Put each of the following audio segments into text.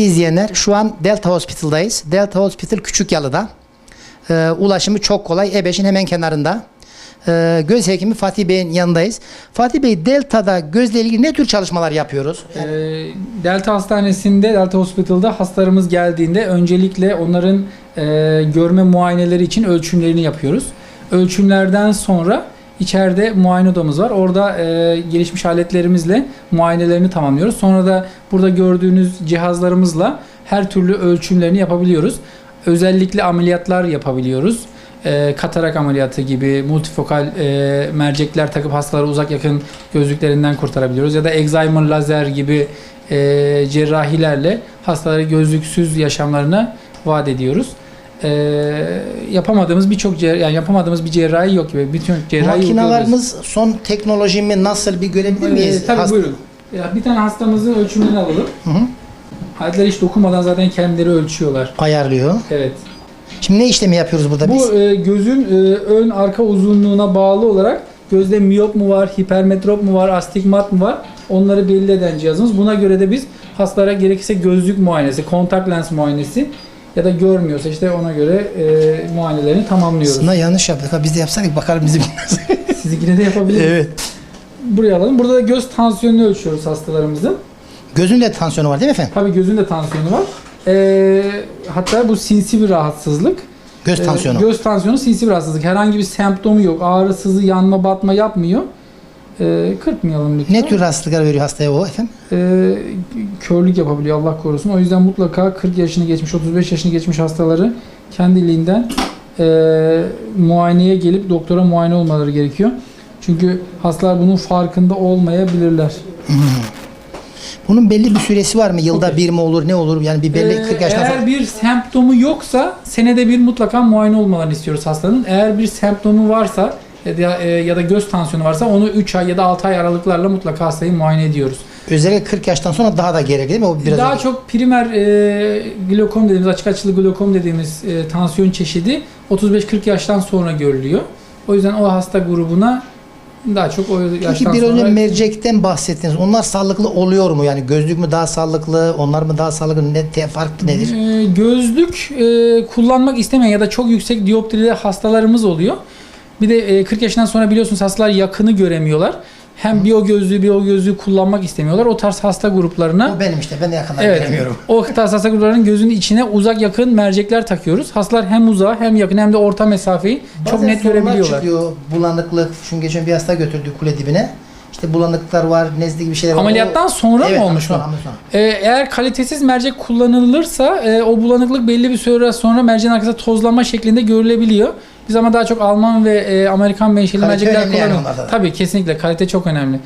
Değerli izleyenler, şu an Delta Hospital'dayız. Delta Hospital Küçükyalı'da. Ee, ulaşımı çok kolay. E5'in hemen kenarında. Ee, göz hekimi Fatih Bey'in yanındayız. Fatih Bey, Delta'da gözle ilgili ne tür çalışmalar yapıyoruz? Ee, Delta Hastanesi'nde, Delta Hospital'da hastalarımız geldiğinde öncelikle onların e, görme muayeneleri için ölçümlerini yapıyoruz. Ölçümlerden sonra içeride muayene odamız var. Orada e, gelişmiş aletlerimizle muayenelerini tamamlıyoruz. Sonra da burada gördüğünüz cihazlarımızla her türlü ölçümlerini yapabiliyoruz. Özellikle ameliyatlar yapabiliyoruz. E, katarak ameliyatı gibi multifokal e, mercekler takıp hastaları uzak yakın gözlüklerinden kurtarabiliyoruz. Ya da Alzheimer lazer gibi e, cerrahilerle hastaları gözlüksüz yaşamlarına vaat ediyoruz. E, yapamadığımız birçok yani yapamadığımız bir cerrahi yok gibi. Bütün cerrahi. Makinalarımız son teknoloji mi nasıl bir görebilir miyiz? Ee, tabii Hast- buyurun. Ya, bir tane hastamızın ölçümünü alalım. Hı hı. Aletler hiç dokunmadan zaten kendileri ölçüyorlar. Ayarlıyor. Evet. Şimdi ne işlemi yapıyoruz burada biz? Bu e, gözün e, ön arka uzunluğuna bağlı olarak gözde miyop mu var, hipermetrop mu var, astigmat mı var onları belli eden cihazımız. Buna göre de biz hastalara gerekirse gözlük muayenesi, kontak lens muayenesi ya da görmüyorsa işte ona göre e, muayenelerini tamamlıyoruz. Aslında yanlış yaptık. Ha, Biz de yapsaydık bakalım bizim. Sizinkine de yapabiliriz. evet. Buraya alalım. Burada da göz tansiyonunu ölçüyoruz hastalarımızın. Gözün de tansiyonu var değil mi efendim? Tabii gözün de tansiyonu var. E, hatta bu sinsi bir rahatsızlık. Göz Ee, tansiyonu. Göz tansiyonu sinsi bir hastalık. Herhangi bir semptomu yok. Ağrı, sızı, yanma, batma yapmıyor. Ee, kırpmayalım lütfen. ne tür hastalıklar veriyor hastaya o efendim? Ee, körlük yapabiliyor Allah korusun. O yüzden mutlaka 40 yaşını geçmiş, 35 yaşını geçmiş hastaları kendiliğinden e, muayeneye gelip doktora muayene olmaları gerekiyor. Çünkü hastalar bunun farkında olmayabilirler. Bunun belli bir süresi var mı? Yılda Okey. bir mi olur, ne olur? Yani bir belli Ee, 40 yaştan eğer sonra. bir semptomu yoksa senede bir mutlaka muayene olmalarını istiyoruz hastanın. Eğer bir semptomu varsa ya da, e, ya da göz tansiyonu varsa onu 3 ay ya da 6 ay aralıklarla mutlaka hastayı muayene ediyoruz. Özellikle 40 yaştan sonra daha da gerekli değil mi? O biraz Daha önce- çok primer e, glokom dediğimiz açık açılı glokom dediğimiz e, tansiyon çeşidi 35-40 yaştan sonra görülüyor. O yüzden o hasta grubuna daha çok o yaştan Peki bir önce sonra mercekten bahsettiniz. Onlar sağlıklı oluyor mu? Yani gözlük mü daha sağlıklı? Onlar mı daha sağlıklı? Ne te- farklı nedir? Ee, gözlük e, kullanmak istemeyen ya da çok yüksek dioptrili hastalarımız oluyor. Bir de e, 40 yaşından sonra biliyorsunuz hastalar yakını göremiyorlar. Hem bir o gözlüğü bir o gözlüğü kullanmak istemiyorlar. O tarz hasta gruplarına O benim işte. Ben de yakından Evet. göremiyorum. O tarz hasta gruplarının gözünün içine uzak yakın mercekler takıyoruz. Hastalar hem uzağa hem yakın hem de orta mesafeyi çok Bazen net sorunlar görebiliyorlar. çıkıyor. Bulanıklık. Çünkü geçen bir hasta götürdük kule dibine. İşte bulanıklıklar var, nezle gibi şeyler var. Ameliyattan sonra evet, mı olmuş sonra, mu? sonra. Ee, eğer kalitesiz mercek kullanılırsa e, o bulanıklık belli bir süre sonra merceğin arkasında tozlanma şeklinde görülebiliyor. Biz ama daha çok Alman ve e, Amerikan menşeli Kalite mercekler önemli yani kullanıyoruz. onlarda da. Tabii kesinlikle kalite çok önemli.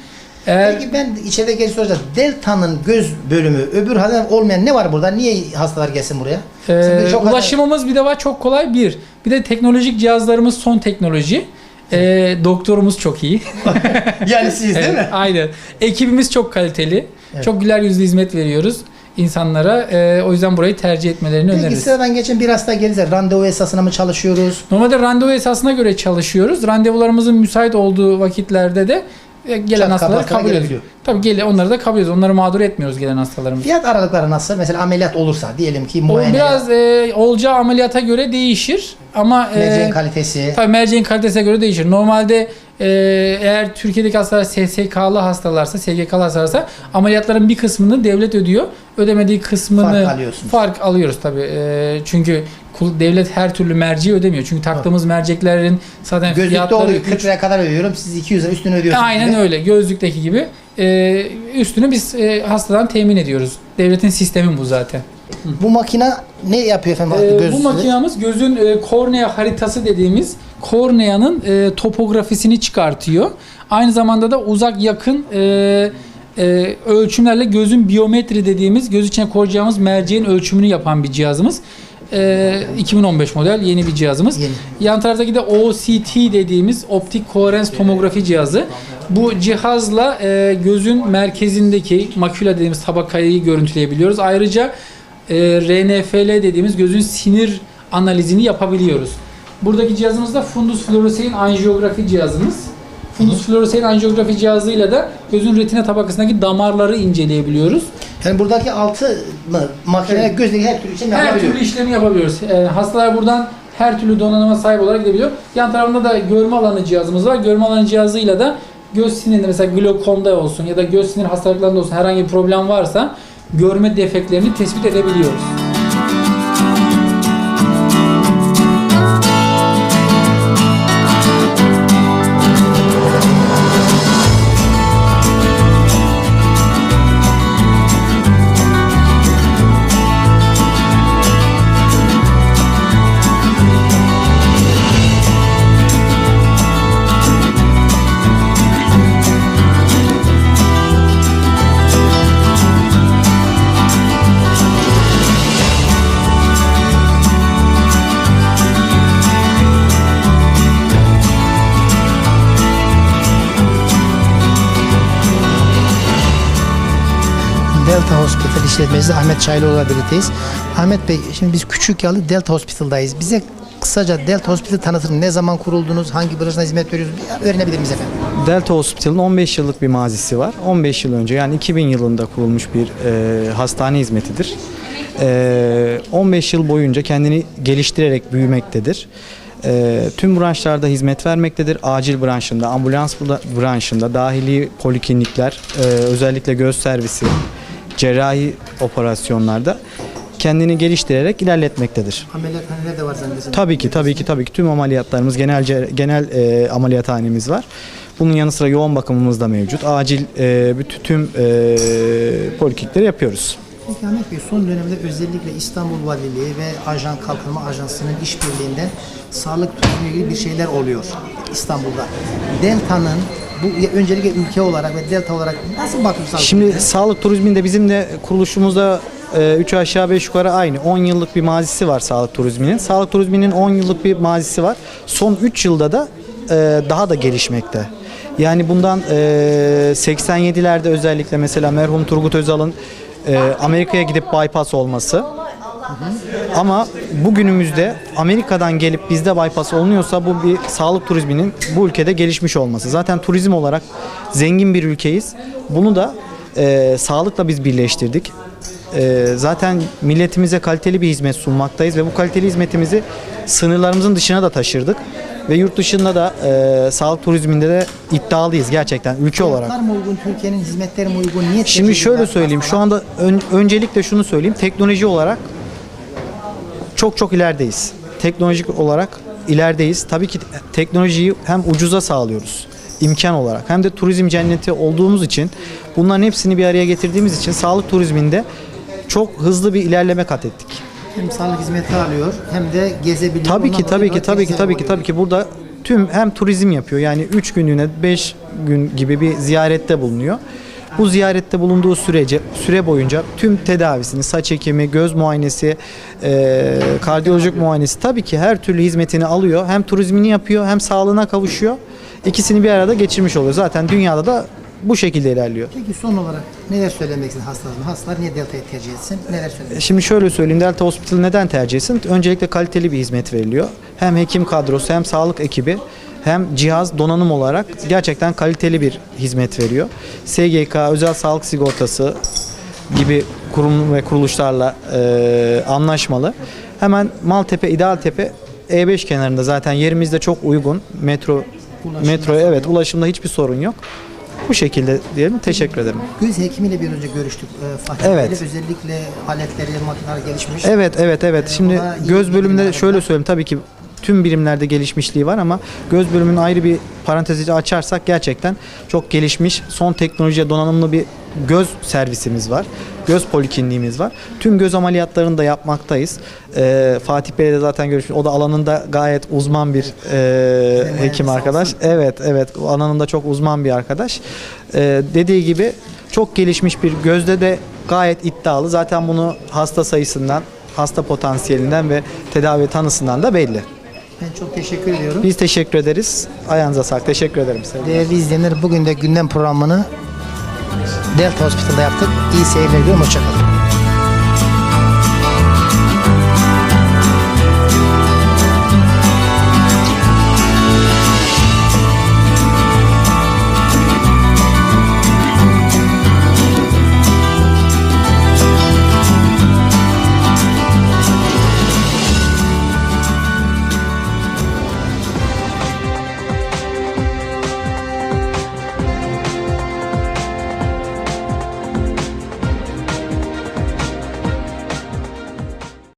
Eğer Peki ben içeride geri soracağım. Delta'nın göz bölümü öbür hastalar olmayan ne var burada? Niye hastalar gelsin buraya? e, Şimdi çok ulaşımımız bir de var çok kolay bir. Bir de teknolojik cihazlarımız son teknoloji. E, doktorumuz çok iyi. yani siz değil mi? Aynen. Ekibimiz çok kaliteli. Evet. Çok güler yüzlü hizmet veriyoruz insanlara. E, o yüzden burayı tercih etmelerini Peki öneririz. sıradan geçen bir hasta gelirse randevu esasına mı çalışıyoruz? Normalde randevu esasına göre çalışıyoruz. Randevularımızın müsait olduğu vakitlerde de gelen Çat hastaları kabul gelebiliyor. Tabii gele, onları da kabul ediyoruz. Onları mağdur etmiyoruz gelen hastalarımızı. Fiyat aralıkları nasıl? Mesela ameliyat olursa diyelim ki O muayene, biraz e, olacağı ameliyata göre değişir ama e, merceğin kalitesi. tabii merceğin kalitesine göre değişir. Normalde e, eğer Türkiye'deki hastalar SSK'lı hastalarsa, SGK'lı hastalarsa ameliyatların bir kısmını devlet ödüyor. Ödemediği kısmını Fark alıyorsunuz. Fark alıyoruz tabii. E, çünkü kul- devlet her türlü merciyi ödemiyor. Çünkü taktığımız merceklerin zaten Gözlükte fiyatları oluyor. üç- 40 liraya kadar ödüyorum. Siz 200 lira üstüne ödüyorsunuz. Aynen gibi. öyle. Gözlükteki gibi. Ee, üstünü biz e, hastadan temin ediyoruz. Devletin sistemi bu zaten. Bu makine ne yapıyor efendim? Ee, bu makinamız gözün e, kornea haritası dediğimiz korneanın e, topografisini çıkartıyor. Aynı zamanda da uzak yakın e, e, ölçümlerle gözün biyometri dediğimiz göz içine koyacağımız merceğin ölçümünü yapan bir cihazımız. E, 2015 model yeni bir cihazımız. Yeni. Yan taraftaki de OCT dediğimiz optik koherens tomografi cihazı. Bu cihazla e, gözün merkezindeki makula dediğimiz tabakayı görüntüleyebiliyoruz. Ayrıca e, RNFL dediğimiz gözün sinir analizini yapabiliyoruz. Buradaki cihazımız da fundus fluorescein anjiyografi cihazımız. Fundus fluorescein anjiyografi cihazıyla da gözün retina tabakasındaki damarları inceleyebiliyoruz. Yani buradaki altı mı makine Evet. gözdeki her türlü işlemi Her yapabiliyor. türlü işlemi yapabiliyoruz. Ee, hastalar buradan her türlü donanıma sahip olarak gidebiliyor. Yan tarafında da görme alanı cihazımız var. Görme alanı cihazıyla da göz sinirinde mesela glokomda olsun ya da göz sinir hastalıklarında olsun herhangi bir problem varsa görme defeklerini tespit edebiliyoruz. İşletmecisi Ahmet Çaylıoğlu'la birlikteyiz. Ahmet Bey, şimdi biz küçük yalı Delta Hospital'dayız. Bize kısaca Delta Hospital tanıtır. Ne zaman kuruldunuz? Hangi branşına hizmet veriyorsunuz? Öğrenebilir miyiz efendim? Delta Hospital'ın 15 yıllık bir mazisi var. 15 yıl önce yani 2000 yılında kurulmuş bir e, hastane hizmetidir. E, 15 yıl boyunca kendini geliştirerek büyümektedir. E, tüm branşlarda hizmet vermektedir. Acil branşında, ambulans bra- branşında, dahili poliklinikler, e, özellikle göz servisi, cerrahi operasyonlarda kendini geliştirerek ilerletmektedir. Ameliyathaneler de var zannedersem. Tabii ki, tabii ki, tabii ki tüm ameliyatlarımız genel genel e, ameliyathanemiz var. Bunun yanı sıra yoğun bakımımız da mevcut. Acil e, bütün tüm e, poliklikleri yapıyoruz. Peki Ahmet Bey, son dönemde özellikle İstanbul Valiliği ve Ajan Kalkınma Ajansı'nın işbirliğinde sağlık turizmi ilgili bir şeyler oluyor İstanbul'da. Delta'nın bu öncelikle ülke olarak ve Delta olarak nasıl bakıyorsunuz? Şimdi sağlık turizminde bizim de kuruluşumuzda 3 aşağı 5 yukarı aynı. 10 yıllık bir mazisi var sağlık turizminin. Sağlık turizminin 10 yıllık bir mazisi var. Son 3 yılda da e, daha da gelişmekte. Yani bundan e, 87'lerde özellikle mesela merhum Turgut Özal'ın e, Amerika'ya gidip bypass olması. Ama bugünümüzde Amerika'dan gelip bizde bypass olunuyorsa bu bir sağlık turizminin bu ülkede gelişmiş olması. Zaten turizm olarak zengin bir ülkeyiz. Bunu da e, sağlıkla biz birleştirdik. E, zaten milletimize kaliteli bir hizmet sunmaktayız ve bu kaliteli hizmetimizi sınırlarımızın dışına da taşırdık. Ve yurt dışında da e, sağlık turizminde de iddialıyız gerçekten ülke olarak. Fiyatlar mı uygun, Türkiye'nin hizmetleri mi uygun? Niye Şimdi şöyle söyleyeyim. Şu anda ön- öncelikle şunu söyleyeyim. Teknoloji olarak çok çok ilerideyiz. Teknolojik olarak ilerideyiz. Tabii ki teknolojiyi hem ucuza sağlıyoruz imkan olarak hem de turizm cenneti olduğumuz için bunların hepsini bir araya getirdiğimiz için sağlık turizminde çok hızlı bir ilerleme kat ettik. hem sağlık hizmeti alıyor hem de gezebiliyor. Tabii ki tabii ki tabii ki tabii ki tabii ki burada tüm hem turizm yapıyor. Yani 3 günlüğüne 5 gün gibi bir ziyarette bulunuyor. Bu ziyarette bulunduğu sürece süre boyunca tüm tedavisini, saç ekimi, göz muayenesi, eee kardiyolojik muayenesi tabii ki her türlü hizmetini alıyor. Hem turizmini yapıyor hem sağlığına kavuşuyor. İkisini bir arada geçirmiş oluyor. Zaten dünyada da bu şekilde ilerliyor. Peki son olarak neler söylemek istedim hastalarına? Hastalar niye Delta'yı tercih etsin? Neler söylemek Şimdi şöyle söyleyeyim Delta Hospital neden tercih etsin? Öncelikle kaliteli bir hizmet veriliyor. Hem hekim kadrosu hem sağlık ekibi hem cihaz donanım olarak gerçekten kaliteli bir hizmet veriyor. SGK, özel sağlık sigortası gibi kurum ve kuruluşlarla e, anlaşmalı. Hemen Maltepe, İdealtepe E5 kenarında zaten yerimizde çok uygun. Metro Ulaşımda metro evet ulaşımda hiçbir sorun yok. Bu şekilde diyelim. Teşekkür ederim. Göz hekimiyle bir önce görüştük. Ee, Fatih Evet. Bey'le özellikle aletleri, makineler gelişmiş. Evet evet evet. Şimdi buna iyi göz bölümünde şöyle var. söyleyeyim tabii ki tüm birimlerde gelişmişliği var ama göz bölümünün ayrı bir parantezi açarsak gerçekten çok gelişmiş son teknolojiye donanımlı bir göz servisimiz var. Göz polikliniğimiz var. Tüm göz ameliyatlarını da yapmaktayız. Ee, Fatih Bey de zaten görüşmüş. O da alanında gayet uzman bir e, hekim arkadaş. olsun. Evet evet alanında çok uzman bir arkadaş. Ee, dediği gibi çok gelişmiş bir gözde de gayet iddialı. Zaten bunu hasta sayısından, hasta potansiyelinden ve tedavi tanısından da belli. Ben çok teşekkür ediyorum. Biz teşekkür ederiz. Ayağınıza sağlık. Teşekkür ederim. Sevgiler. Değerli izleyenler bugün de gündem programını Delta Hospital'da yaptık. İyi seyirler diliyorum. Hoşçakalın.